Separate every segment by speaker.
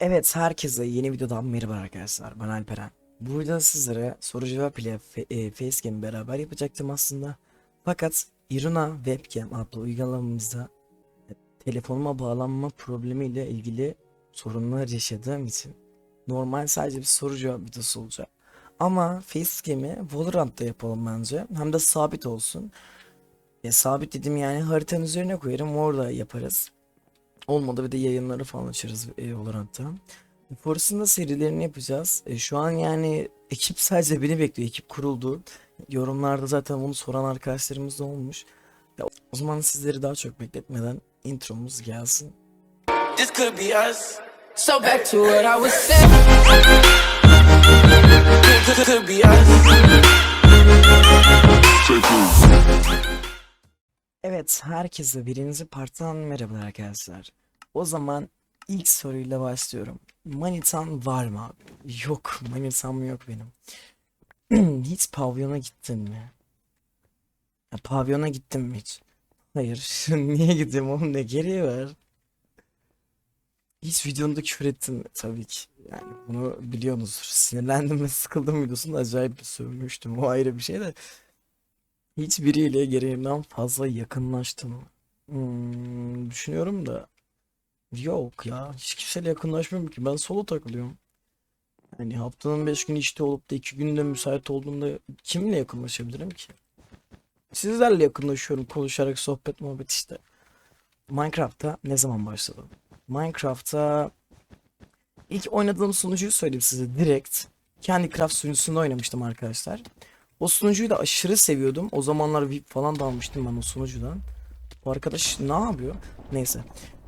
Speaker 1: Evet herkese yeni videodan merhaba arkadaşlar ben Alperen. Burada sizlere soru cevap ile e, facecam beraber yapacaktım aslında. Fakat Iruna Webcam adlı uygulamamızda telefonuma bağlanma problemiyle ilgili sorunlar yaşadığım için normal sadece bir soru cevap videosu olacak. Ama facecam'i Valorant'ta yapalım bence. Hem de sabit olsun. E, sabit dedim yani haritanın üzerine koyarım orada yaparız. Olmadı bir de yayınları falan açarız e, Valorant'ta. Force'un serilerini yapacağız. E, şu an yani ekip sadece beni bekliyor. Ekip kuruldu. Yorumlarda zaten bunu soran arkadaşlarımız da olmuş. Ya, o zaman sizleri daha çok bekletmeden intromuz gelsin.
Speaker 2: This could be us.
Speaker 3: So back to what I was saying.
Speaker 2: Could, could be us.
Speaker 1: Evet, herkese birinci parttan merhaba arkadaşlar. O zaman ilk soruyla başlıyorum. Manitan var mı abi? Yok, manitam yok benim. Hiç pavyona gittin mi? Ya, pavyona gittin mi hiç? Hayır. Niye gideyim oğlum ne gereği var? Hiç videomda küfür ettin mi? Tabii ki. Yani bunu biliyorsunuzdur. Sinirlendim ve sıkıldım videosunda acayip bir sövmüştüm. O ayrı bir şey de. Hiçbiriyle gereğinden fazla yakınlaştım. Hmm, düşünüyorum da. Yok ya. Hiç kimseyle yakınlaşmıyorum ki. Ben solo takılıyorum. Yani haftanın 5 günü işte olup da 2 günde müsait olduğumda kiminle yakınlaşabilirim ki? Sizlerle yakınlaşıyorum konuşarak sohbet muhabbet işte. Minecraft'ta ne zaman başladım? Minecraft'ta ilk oynadığım sunucuyu söyleyeyim size direkt. Candy Craft sunucusunda oynamıştım arkadaşlar. O sunucuyu da aşırı seviyordum. O zamanlar VIP falan da almıştım ben o sunucudan. Bu arkadaş ne yapıyor? Neyse.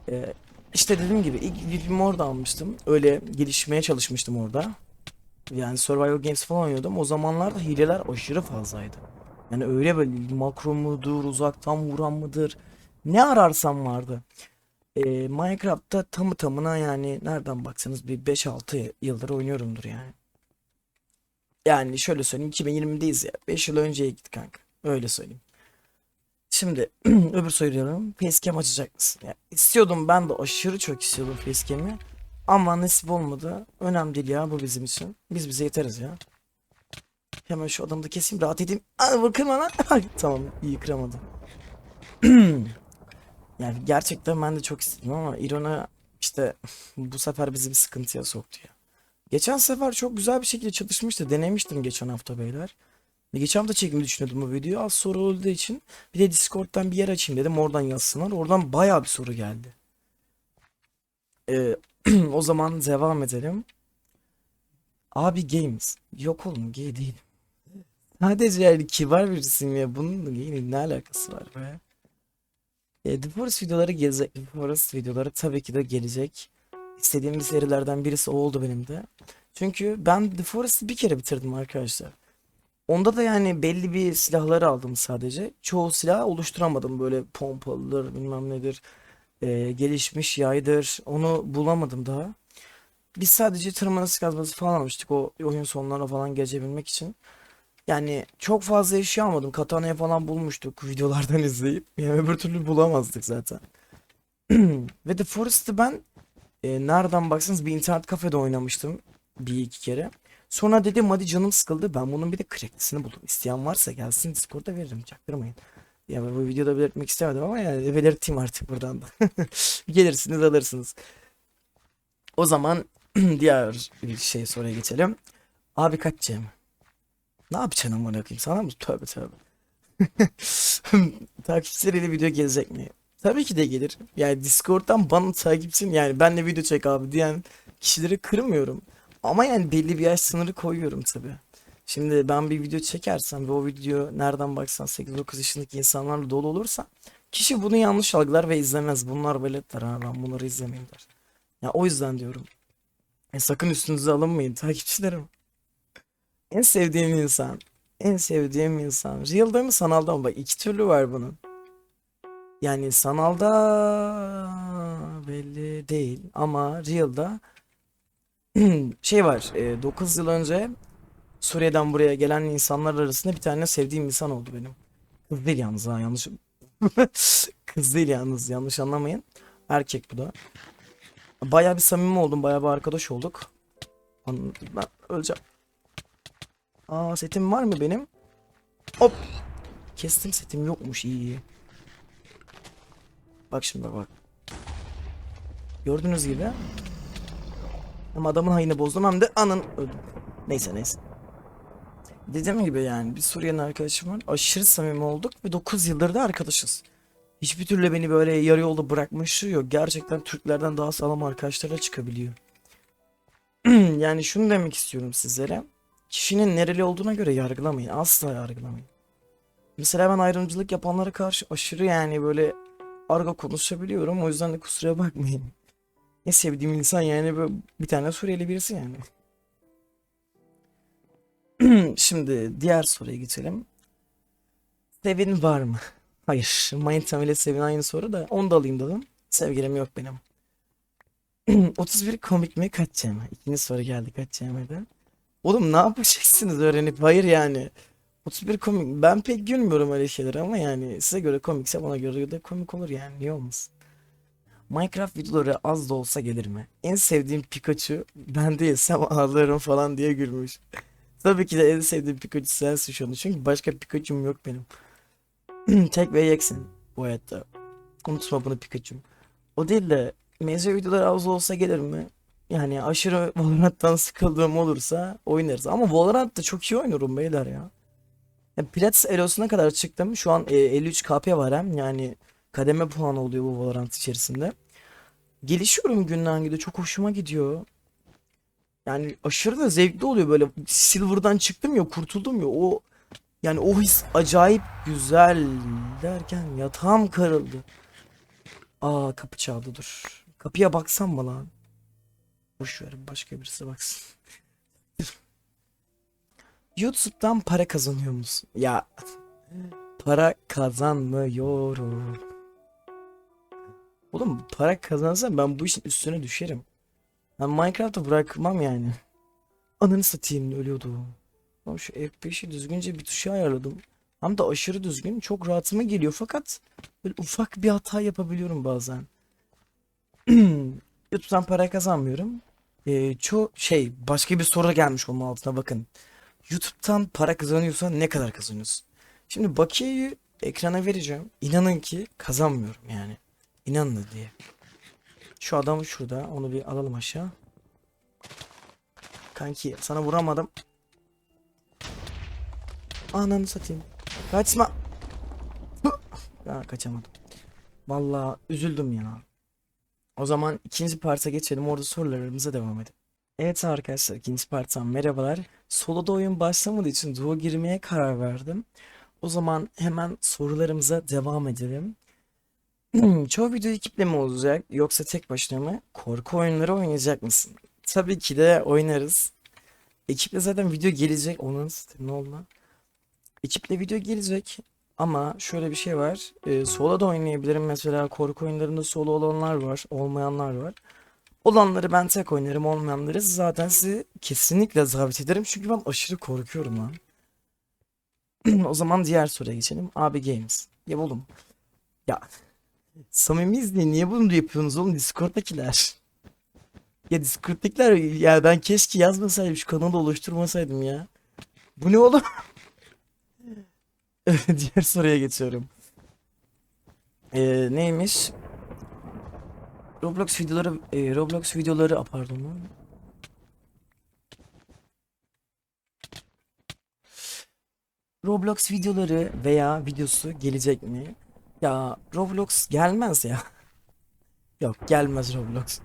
Speaker 1: Ee, işte dediğim gibi ilk VIP'imi orada almıştım. Öyle gelişmeye çalışmıştım orada. Yani Survival Games falan oynuyordum. O zamanlarda hileler aşırı fazlaydı. Yani öyle böyle makro mudur, uzaktan vuran mıdır? Ne ararsam vardı. Ee, Minecraft'ta tamı tamına yani nereden baksanız bir 5-6 yıldır oynuyorumdur yani. Yani şöyle söyleyeyim 2020'deyiz ya. 5 yıl önceye git kanka. Öyle söyleyeyim. Şimdi öbür soruyorum. Facecam açacak mısın? Ya, istiyordum ben de aşırı çok istiyordum facecam'i. Ama nasip olmadı. Önemli değil ya bu bizim için. Biz bize yeteriz ya. Hemen şu adamı da keseyim rahat edeyim. Aa, bakın bana. Tamam iyi kıramadım. yani gerçekten ben de çok istedim ama Irona işte bu sefer bizi bir sıkıntıya soktu ya. Geçen sefer çok güzel bir şekilde çalışmıştı. Denemiştim geçen hafta beyler. Geçen hafta çekmeyi düşünüyordum bu videoyu. Az soru olduğu için bir de Discord'dan bir yer açayım dedim. Oradan yazsınlar. Oradan bayağı bir soru geldi. Ee, o zaman devam edelim. Abi games. Yok oğlum gay değilim. Sadece yani kibar birisiyim ya. Bunun gay'in ne alakası var be? E, The Forest videoları gelecek. The Forest videoları tabii ki de gelecek. İstediğim serilerden birisi o oldu benim de. Çünkü ben The Forest'ı bir kere bitirdim arkadaşlar. Onda da yani belli bir silahları aldım sadece. Çoğu silah oluşturamadım. Böyle pompalıdır bilmem nedir. e, gelişmiş yaydır. Onu bulamadım daha. Biz sadece tırmanışı kazması falan almıştık o oyun sonlarına falan geçebilmek için. Yani çok fazla eşya almadım. Katana'ya falan bulmuştuk videolardan izleyip. Yani öbür türlü bulamazdık zaten. Ve The Forest'ı ben e, nereden baksanız bir internet kafede oynamıştım bir iki kere. Sonra dedim hadi canım sıkıldı. Ben bunun bir de cracklisini buldum. İsteyen varsa gelsin Discord'da veririm. Çaktırmayın. Ya bu videoda belirtmek istemedim ama yani belirteyim artık buradan da. Gelirsiniz alırsınız. O zaman diğer bir şey soruya geçelim. Abi kaç Cem? Ne yapacaksın amına koyayım sana mı? Tövbe tövbe. Takipçileriyle video gelecek mi? Tabii ki de gelir. Yani Discord'dan bana takipçim yani benle video çek abi diyen kişileri kırmıyorum. Ama yani belli bir yaş sınırı koyuyorum tabii. Şimdi ben bir video çekersem ve o video nereden baksan 8-9 yaşındaki insanlarla dolu olursa kişi bunu yanlış algılar ve izlemez. Bunlar veletler ha ben bunları izlemeyeyim der. Ya o yüzden diyorum. E, sakın üstünüze alınmayın takipçilerim. En sevdiğim insan. En sevdiğim insan. Real'da mı sanalda mı? Bak iki türlü var bunun. Yani sanalda belli değil ama Real'da şey var. 9 yıl önce Suriye'den buraya gelen insanlar arasında bir tane sevdiğim insan oldu benim. Kız değil yalnız ha yanlış. Kız değil yalnız yanlış anlamayın. Erkek bu da. Bayağı bir samimi oldum. Bayağı bir arkadaş olduk. Anladım. Ben öleceğim. Aa setim var mı benim? Hop. Kestim setim yokmuş iyi iyi. Bak şimdi bak. Gördüğünüz gibi. Hem adamın hayını bozdum hem de anın öldüm. Neyse neyse. Dediğim gibi yani bir Suriyeli arkadaşım var. Aşırı samimi olduk ve 9 yıldır da arkadaşız. Hiçbir türlü beni böyle yarı yolda bırakmışlığı yok. Gerçekten Türklerden daha sağlam arkadaşlarla çıkabiliyor. yani şunu demek istiyorum sizlere. Kişinin nereli olduğuna göre yargılamayın. Asla yargılamayın. Mesela ben ayrımcılık yapanlara karşı aşırı yani böyle argo konuşabiliyorum. O yüzden de kusura bakmayın. Ne sevdiğim insan yani böyle bir tane Suriyeli birisi yani. Şimdi diğer soruya geçelim. Sevin var mı? Hayır. Manitam ile Sevin aynı soru da onu da alayım dedim. Sevgilim yok benim. 31 komik mi kaç? İkinci soru geldi kaç CM'de. Oğlum ne yapacaksınız öğrenip? Hayır yani. 31 komik. Ben pek gülmüyorum öyle şeylere ama yani size göre komikse bana göre de komik olur yani. Niye olmasın? Minecraft videoları az da olsa gelir mi? En sevdiğim Pikachu ben değilsem ağlarım falan diye gülmüş. Tabii ki de en sevdiğim Pikachu sensin şu anda. Çünkü başka Pikachu'm yok benim. Tek ve yeksin bu hayatta. Unutma bunu Pikachu'm. O değil de meze videoları az olsa gelir mi? Yani aşırı Valorant'tan sıkıldığım olursa oynarız. Ama Valorant'ta çok iyi oynuyorum beyler ya. Ya Plat Elo'suna kadar çıktım. Şu an e, 53 KP var hem. Yani kademe puanı oluyor bu Valorant içerisinde. Gelişiyorum günden güne. Çok hoşuma gidiyor. Yani aşırı da zevkli oluyor böyle. Silver'dan çıktım ya kurtuldum ya. O yani o his acayip güzel derken yatağım karıldı. Aa kapı çaldı dur. Kapıya baksam mı lan? Boş ver başka birisi baksın. YouTube'dan para kazanıyor musun? Ya para kazanmıyorum. Oğlum para kazansam ben bu işin üstüne düşerim. Ben Minecraft'ı bırakmam yani. Ananı satayım ölüyordu. Ama şu F5'i düzgünce bir tuşa ayarladım. Hem de aşırı düzgün. Çok rahatıma geliyor fakat böyle ufak bir hata yapabiliyorum bazen. YouTube'dan para kazanmıyorum. Ee, çoğu şey başka bir soru gelmiş onun altına bakın. YouTube'dan para kazanıyorsan ne kadar kazanıyorsun? Şimdi bakiyeyi ekrana vereceğim. İnanın ki kazanmıyorum yani. İnanın diye. Şu adam şurada. Onu bir alalım aşağı. Kanki sana vuramadım. Ananı satayım. Kaçma. Ya kaçamadım. Vallahi üzüldüm ya. O zaman ikinci parta geçelim. Orada sorularımıza devam edelim. Evet arkadaşlar ikinci parttan merhabalar. Solo'da oyun başlamadığı için duo girmeye karar verdim. O zaman hemen sorularımıza devam edelim. Çoğu video ekiple mi olacak yoksa tek başına mı? Korku oyunları oynayacak mısın? Tabii ki de oynarız. Ekiple zaten video gelecek. Onun ne oldu? Ekiple video gelecek. Ama şöyle bir şey var. Ee, solo da oynayabilirim. Mesela korku oyunlarında solo olanlar var. Olmayanlar var. Olanları ben tek oynarım. Olmayanları zaten sizi kesinlikle davet ederim. Çünkü ben aşırı korkuyorum lan. o zaman diğer soruya geçelim. Abi Games. Ya oğlum. Ya. Samimiyiz diye niye bunu yapıyorsunuz oğlum Discord'dakiler? Ya Discord'dakiler ya ben keşke yazmasaydım şu kanalı oluşturmasaydım ya. Bu ne oğlum? Diğer soruya geçiyorum. Ee, neymiş? Roblox videoları e, Roblox videoları a, pardon lan. Roblox videoları veya videosu gelecek mi? Ya Roblox gelmez ya. Yok gelmez Roblox.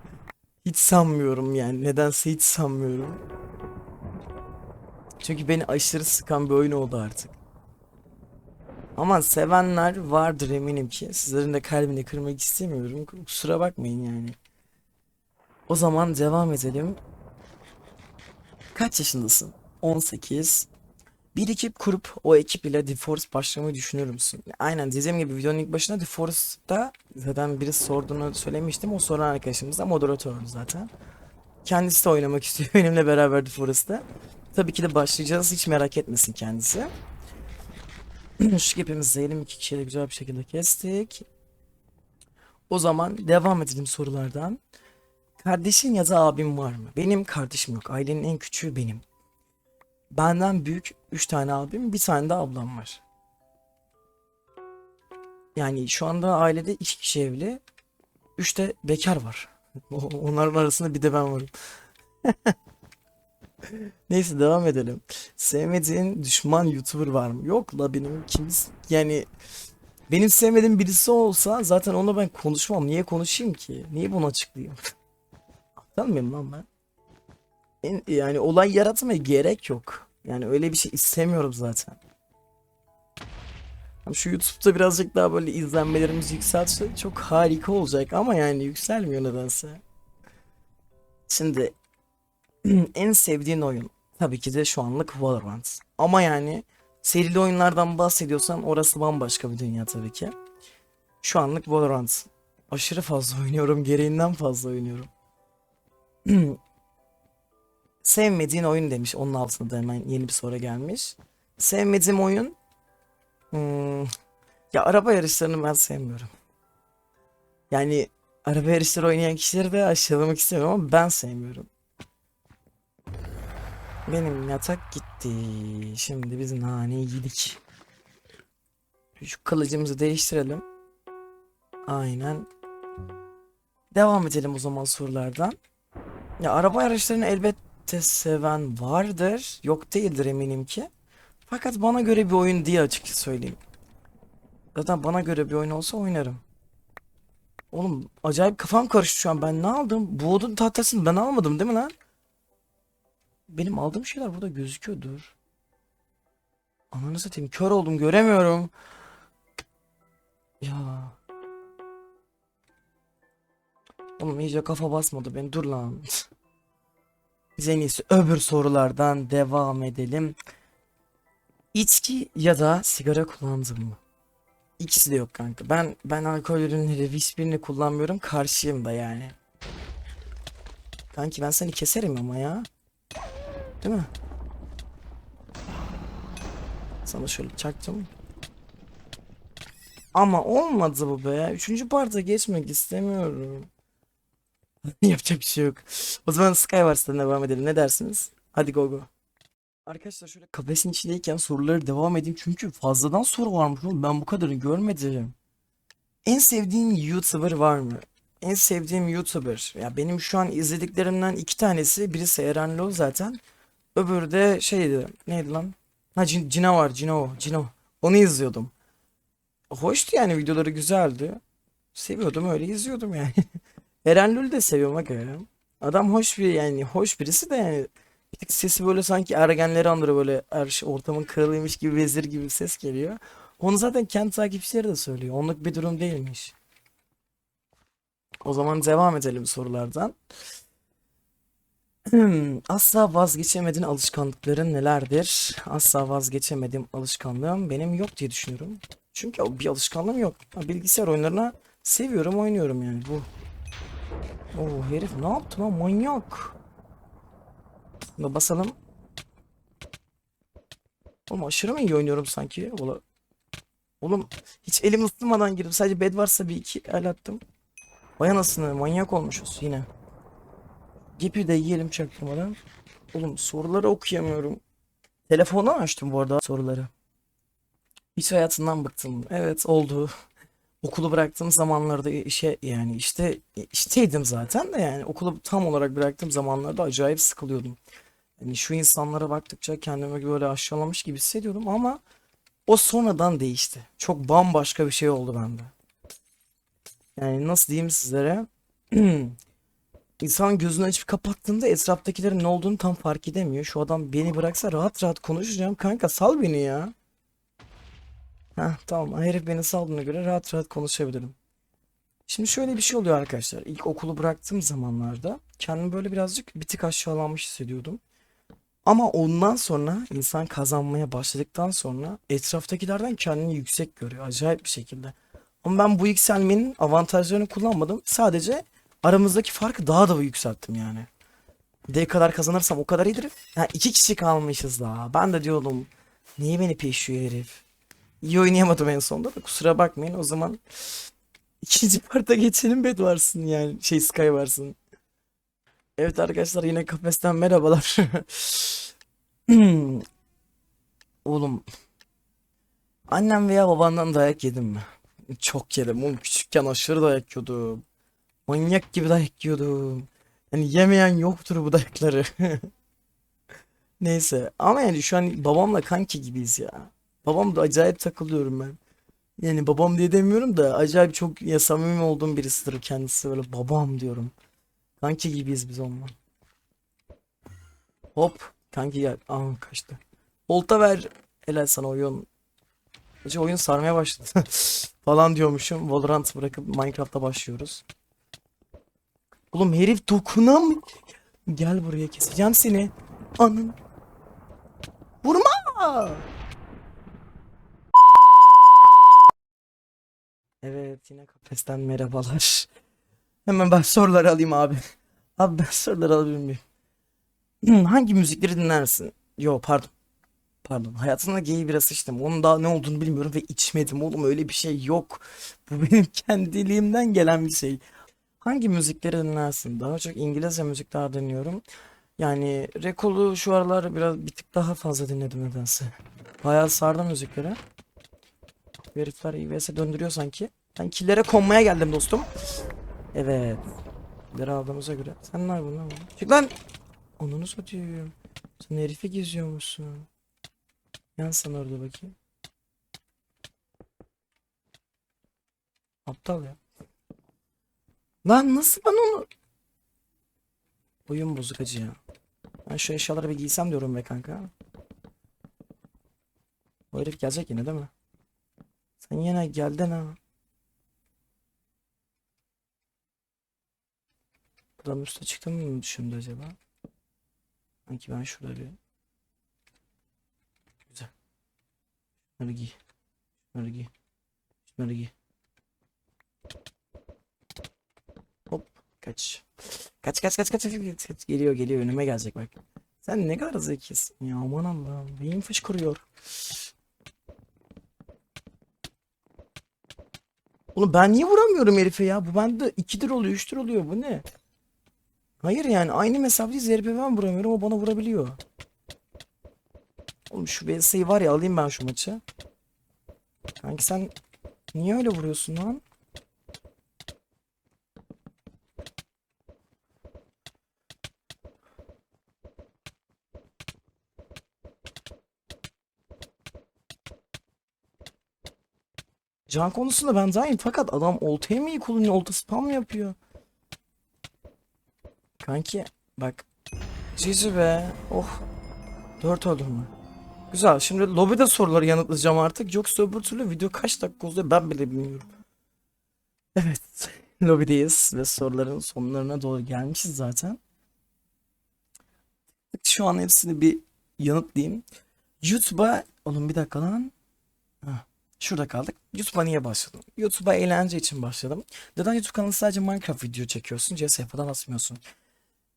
Speaker 1: Hiç sanmıyorum yani. Nedense hiç sanmıyorum. Çünkü beni aşırı sıkan bir oyun oldu artık. Ama sevenler vardır eminim ki. Sizlerin de kalbini kırmak istemiyorum. Kusura bakmayın yani. O zaman devam edelim. Kaç yaşındasın? 18. Bir ekip kurup o ekip ile DeForce başlamayı düşünür müsün? Aynen dediğim gibi videonun ilk başında DeForce'da zaten birisi sorduğunu söylemiştim. O soran arkadaşımız da moderatördü zaten. Kendisi de oynamak istiyor benimle beraber DeForce'da. Tabii ki de başlayacağız hiç merak etmesin kendisi. Şu hepimiz diyelim iki kişiyle güzel bir şekilde kestik. O zaman devam edelim sorulardan. Kardeşin ya da abim var mı? Benim kardeşim yok. Ailenin en küçüğü benim. Benden büyük 3 tane abim, bir tane de ablam var. Yani şu anda ailede 2 kişi evli, 3 de bekar var. Onların arasında bir de ben varım. Neyse devam edelim. Sevmediğin düşman YouTuber var mı? Yok la benim kimse yani benim sevmediğim birisi olsa zaten onunla ben konuşmam. Niye konuşayım ki? Niye bunu açıklayayım? Aptal mıyım lan ben? En- yani olay yaratmaya gerek yok. Yani öyle bir şey istemiyorum zaten. Şu YouTube'da birazcık daha böyle izlenmelerimiz yükselse çok harika olacak ama yani yükselmiyor nedense. Şimdi en sevdiğin oyun tabii ki de şu anlık Valorant. Ama yani serili oyunlardan bahsediyorsan orası bambaşka bir dünya tabii ki. Şu anlık Valorant. Aşırı fazla oynuyorum, gereğinden fazla oynuyorum. Sevmediğin oyun demiş. Onun altında da hemen yeni bir soru gelmiş. Sevmediğim oyun hmm, ya araba yarışlarını ben sevmiyorum. Yani araba yarışları oynayan kişileri de aşağılamak istemiyorum ama ben sevmiyorum. Benim yatak gitti. Şimdi biz nane yedik. Şu kılıcımızı değiştirelim. Aynen. Devam edelim o zaman sorulardan. Ya araba yarışlarını elbette seven vardır. Yok değildir eminim ki. Fakat bana göre bir oyun diye açıkça söyleyeyim. Zaten bana göre bir oyun olsa oynarım. Oğlum acayip kafam karıştı şu an. Ben ne aldım? Bu odun tahtasını ben almadım değil mi lan? Benim aldığım şeyler burada gözüküyordur. Ananı satayım kör oldum göremiyorum. Ya. Oğlum iyice kafa basmadı beni dur lan. Biz en iyisi öbür sorulardan devam edelim. İçki ya da sigara kullandın mı? İkisi de yok kanka. Ben ben alkol ürünleri hiçbirini kullanmıyorum. Karşıyım da yani. Kanki ben seni keserim ama ya. Değil mi? Sana şöyle çaktım. Ama olmadı bu be. Üçüncü parta geçmek istemiyorum. Yapacak bir şey yok. O zaman Skywars'tan devam edelim. Ne dersiniz? Hadi go go. Arkadaşlar şöyle kafesin içindeyken soruları devam edeyim. Çünkü fazladan soru varmış oğlum. Ben bu kadarını görmedim. En sevdiğin YouTuber var mı? En sevdiğim YouTuber. Ya benim şu an izlediklerimden iki tanesi. Birisi Eren Lol zaten. Öbürü de şeydi. Neydi lan? Ha Cin- Cino var. Cino. Cino. Onu izliyordum. Hoştu yani videoları güzeldi. Seviyordum öyle izliyordum yani. Eren Lol'ü de seviyorum aga. Adam hoş bir yani hoş birisi de yani bir tık sesi böyle sanki ergenleri andırıyor böyle her şey ortamın kralıymış gibi vezir gibi ses geliyor. Onu zaten kendi takipçileri de söylüyor. Onluk bir durum değilmiş. O zaman devam edelim sorulardan. Asla vazgeçemediğin alışkanlıkların nelerdir? Asla vazgeçemediğim alışkanlığım benim yok diye düşünüyorum. Çünkü bir alışkanlığım yok. Bilgisayar oyunlarına seviyorum, oynuyorum yani bu. Oo herif ne yaptı lan manyak. Buna basalım. Oğlum aşırı mı iyi oynuyorum sanki? Ola... Oğlum hiç elim ısınmadan girdim. Sadece bed varsa bir iki el attım. Vay anasını manyak olmuşuz yine. Gepi de yiyelim çaktırmadan. Oğlum soruları okuyamıyorum. Telefondan açtım bu arada soruları. Hiç hayatından bıktım. Evet oldu. Okulu bıraktığım zamanlarda işe yani işte işteydim zaten de yani okulu tam olarak bıraktığım zamanlarda acayip sıkılıyordum. Yani şu insanlara baktıkça kendimi böyle aşağılamış gibi hissediyordum ama o sonradan değişti. Çok bambaşka bir şey oldu bende. Yani nasıl diyeyim sizlere? İnsan gözünü açıp kapattığında etraftakilerin ne olduğunu tam fark edemiyor. Şu adam beni bıraksa rahat rahat konuşacağım. Kanka sal beni ya. Heh, tamam. Herif beni saldığına göre rahat rahat konuşabilirim. Şimdi şöyle bir şey oluyor arkadaşlar. İlk okulu bıraktığım zamanlarda kendimi böyle birazcık bir tık aşağılanmış hissediyordum. Ama ondan sonra insan kazanmaya başladıktan sonra etraftakilerden kendini yüksek görüyor. Acayip bir şekilde. Ama ben bu yükselmenin avantajlarını kullanmadım. Sadece aramızdaki farkı daha da yükselttim yani. Ne kadar kazanırsam o kadar iyidir. Ha, iki kişi kalmışız daha. Ben de diyordum niye beni peşiyor herif. İyi oynayamadım en sonunda da kusura bakmayın. O zaman ikinci parta geçelim bed varsın yani şey Sky varsın. Evet arkadaşlar yine kafesten merhabalar. Oğlum annem veya babandan dayak yedim mi? Çok yedim oğlum küçükken aşırı dayak yiyordum. Manyak gibi dayak yiyordum. Yani yemeyen yoktur bu dayakları. Neyse ama yani şu an babamla kanki gibiyiz ya. Babam da acayip takılıyorum ben. Yani babam diye demiyorum da acayip çok ya samimi olduğum birisidir kendisi böyle babam diyorum. Kanki gibiyiz biz onunla. Hop kanki gel. Aa kaçtı. Olta ver. Helal sana oyun. Gece oyun sarmaya başladı. Falan diyormuşum. Valorant bırakıp Minecraft'a başlıyoruz. Oğlum herif dokunam. Gel buraya keseceğim seni. Anın. Vurma. Evet yine kafesten merhabalar. Hemen ben soruları alayım abi. Abi ben soruları alabilir miyim? Hangi müzikleri dinlersin? Yo pardon. Pardon. Hayatımda gay birası içtim. Onun daha ne olduğunu bilmiyorum ve içmedim. Oğlum öyle bir şey yok. Bu benim kendiliğimden gelen bir şey. Hangi müzikleri dinlersin? Daha çok İngilizce müzikler dinliyorum. Yani Rekol'u şu aralar biraz bir tık daha fazla dinledim nedense. Bayağı sardı müziklere. Bu Herifler IVS'e döndürüyor sanki. Ben killere konmaya geldim dostum. Evet. Killeri aldığımıza göre. Sen ne yapıyorsun lan? Çık lan. Onunu satayım. Sen herifi geziyormuşsun. Yan sen orada bakayım. Aptal ya. Lan nasıl ben onu... Oyun bozuk acı ya. Ben şu eşyaları bir giysem diyorum be kanka. O herif gelecek yine değil mi? Sen yine geldin ha. Buradan üste çıktım mı düşündü acaba? Sanki ben şurada bir... Güzel. Şunları giy. Şunları giy. Şunları giy. Kaç. Kaç kaç kaç kaç kaç kaç. Geliyor geliyor önüme gelecek bak. Sen ne kadar zekisin ya aman Allah'ım. Beyin fışkırıyor. Oğlum ben niye vuramıyorum herife ya? Bu bende 2'dir oluyor 3'tür oluyor bu ne? Hayır yani aynı mesafeyi herife ben vuramıyorum o bana vurabiliyor. Oğlum şu VS'yi var ya alayım ben şu maçı. Kanki sen niye öyle vuruyorsun lan? Can konusunda ben zayıf fakat adam oltayı mı kullanıyor? Olta spam mı yapıyor? Kanki bak. Cici be. Oh. Dört öldüm mü? Güzel. Şimdi lobide soruları yanıtlayacağım artık. Yoksa öbür türlü video kaç dakika oluyor ben bile bilmiyorum. Evet. Lobideyiz ve soruların sonlarına doğru gelmişiz zaten. Şu an hepsini bir yanıtlayayım. YouTube'a... Oğlum bir dakika lan. Şurada kaldık. YouTube'a niye başladım? YouTube'a eğlence için başladım. Neden YouTube kanalı sadece Minecraft video çekiyorsun? CS falan atmıyorsun.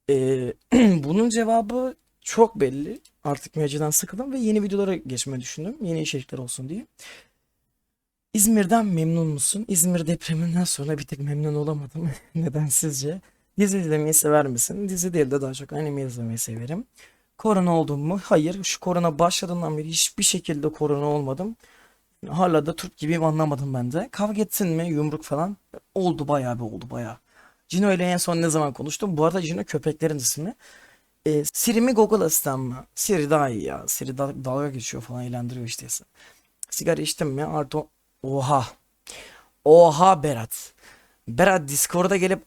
Speaker 1: Ee, bunun cevabı çok belli. Artık mecliden sıkıldım ve yeni videolara geçmeyi düşündüm. Yeni içerikler olsun diye. İzmir'den memnun musun? İzmir depreminden sonra bir tek memnun olamadım. Neden sizce? Dizi izlemeyi sever misin? Dizi değil de daha çok anime izlemeyi severim. Korona oldum mu? Hayır. Şu korona başladığından beri hiçbir şekilde korona olmadım. Hala da Türk gibiyim anlamadım ben de. Kavga etsin mi? Yumruk falan. Oldu bayağı bir oldu bayağı. Cino ile en son ne zaman konuştum? Bu arada Cino köpeklerin ismi. E, Siri mi Google Asistan mı? Siri daha iyi ya. Siri da- dalga geçiyor falan eğlendiriyor işte. Sigara içtim mi? Artı Oha. Oha Berat. Berat Discord'a gelip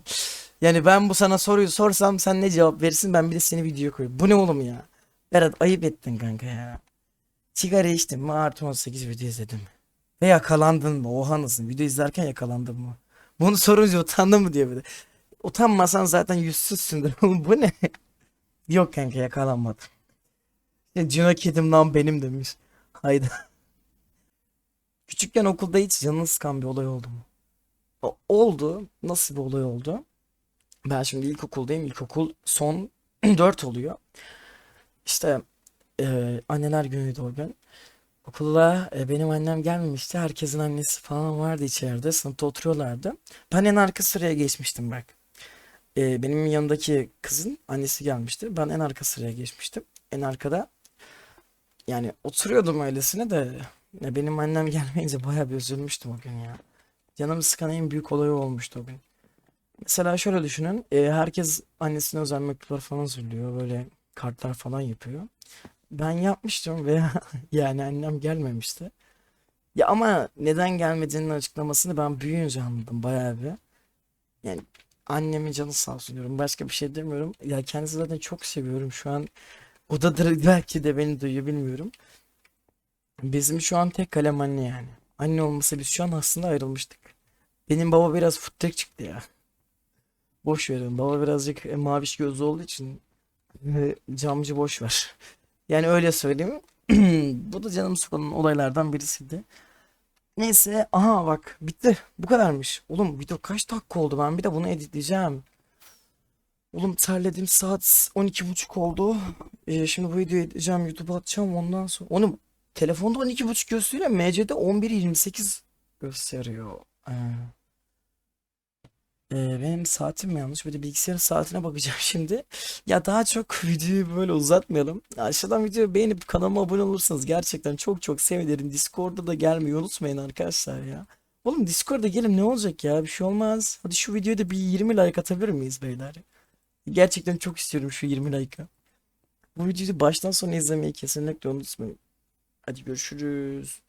Speaker 1: yani ben bu sana soruyu sorsam sen ne cevap verirsin ben bir de seni video koyayım. Bu ne oğlum ya? Berat ayıp ettin kanka ya. Sigara içtim mi? Artı 18 video izledim. Ve yakalandın mı? Oha nasıl? Video izlerken yakalandın mı? Bunu sorunca utandın mı diyor de. Utanmasan zaten yüzsüzsündür. Bu ne? Yok kanka yakalanmadım. Ya, Cino kedim lan benim demiş. Hayda. Küçükken okulda hiç canını sıkan bir olay oldu mu? O- oldu. Nasıl bir olay oldu? Ben şimdi ilkokuldayım. İlkokul son 4 oluyor. İşte e, anneler günüydü o gün. Okula e, benim annem gelmemişti. Herkesin annesi falan vardı içeride. Sınıfta oturuyorlardı. Ben en arka sıraya geçmiştim bak. Ee, benim yanındaki kızın annesi gelmişti. Ben en arka sıraya geçmiştim. En arkada yani oturuyordum öylesine de ya benim annem gelmeyince bayağı bir üzülmüştüm o gün ya. Canımı sıkan en büyük olay olmuştu o gün. Mesela şöyle düşünün. e, herkes annesine özel mektuplar falan hazırlıyor. Böyle kartlar falan yapıyor. Ben yapmıştım ve yani annem gelmemişti. Ya ama neden gelmediğinin açıklamasını ben büyüyünce anladım bayağı bir. Yani annemin canı sağ olsun diyorum. Başka bir şey demiyorum. Ya kendisi zaten çok seviyorum. Şu an odadır belki de beni duyuyor bilmiyorum. Bizim şu an tek kalem anne yani. Anne olmasa biz şu an aslında ayrılmıştık. Benim baba biraz fıttık çıktı ya. Boş verin. Baba birazcık e, maviş gözlü olduğu için e, camcı boş ver. Yani öyle söyleyeyim. Bu da canım sıkılan olaylardan birisiydi. Neyse. Aha bak bitti. Bu kadarmış. Oğlum video kaç dakika oldu? Ben bir de bunu editleyeceğim. Oğlum terledim saat 12.30 oldu. Ee, şimdi bu videoyu edeceğim YouTube'a atacağım ondan sonra. Oğlum telefonda 12.30 gösteriyor. MC'de 11.28 gösteriyor. Ee, benim saatim mi yanlış? De bilgisayarın saatine bakacağım şimdi. Ya daha çok videoyu böyle uzatmayalım. Aşağıdan videoyu beğenip kanalıma abone olursanız gerçekten çok çok sevinirim. Discord'da da gelmeyi unutmayın arkadaşlar ya. Oğlum Discord'da gelin ne olacak ya? Bir şey olmaz. Hadi şu videoya da bir 20 like atabilir miyiz beyler? Gerçekten çok istiyorum şu 20 like'ı. Bu videoyu baştan sona izlemeyi kesinlikle unutmayın. Hadi görüşürüz.